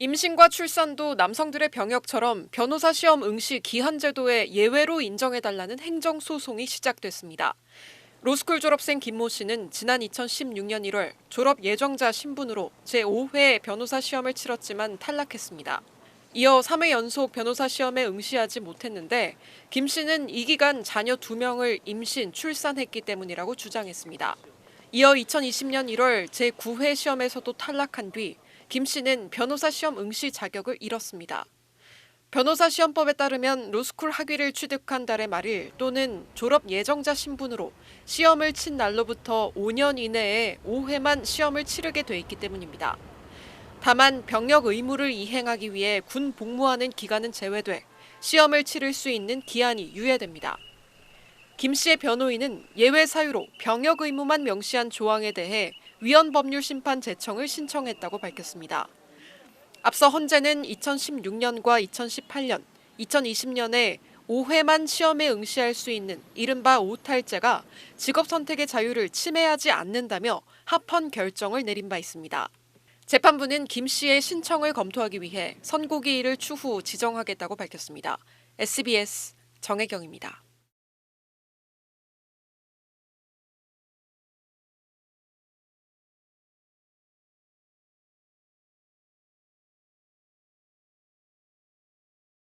임신과 출산도 남성들의 병역처럼 변호사 시험 응시 기한 제도에 예외로 인정해달라는 행정 소송이 시작됐습니다. 로스쿨 졸업생 김모 씨는 지난 2016년 1월 졸업 예정자 신분으로 제5회 변호사 시험을 치렀지만 탈락했습니다. 이어 3회 연속 변호사 시험에 응시하지 못했는데 김 씨는 이 기간 자녀 2명을 임신, 출산했기 때문이라고 주장했습니다. 이어 2020년 1월 제9회 시험에서도 탈락한 뒤 김 씨는 변호사 시험 응시 자격을 잃었습니다. 변호사 시험법에 따르면 로스쿨 학위를 취득한 달의 말일 또는 졸업 예정자 신분으로 시험을 친 날로부터 5년 이내에 5회만 시험을 치르게 돼 있기 때문입니다. 다만 병역 의무를 이행하기 위해 군 복무하는 기간은 제외돼 시험을 치를 수 있는 기한이 유예됩니다. 김 씨의 변호인은 예외 사유로 병역 의무만 명시한 조항에 대해 위헌 법률 심판 제청을 신청했다고 밝혔습니다. 앞서 헌재는 2016년과 2018년, 2020년에 5회만 시험에 응시할 수 있는 이른바 오탈제가 직업 선택의 자유를 침해하지 않는다며 합헌 결정을 내린 바 있습니다. 재판부는 김 씨의 신청을 검토하기 위해 선고기일을 추후 지정하겠다고 밝혔습니다. SBS 정혜경입니다.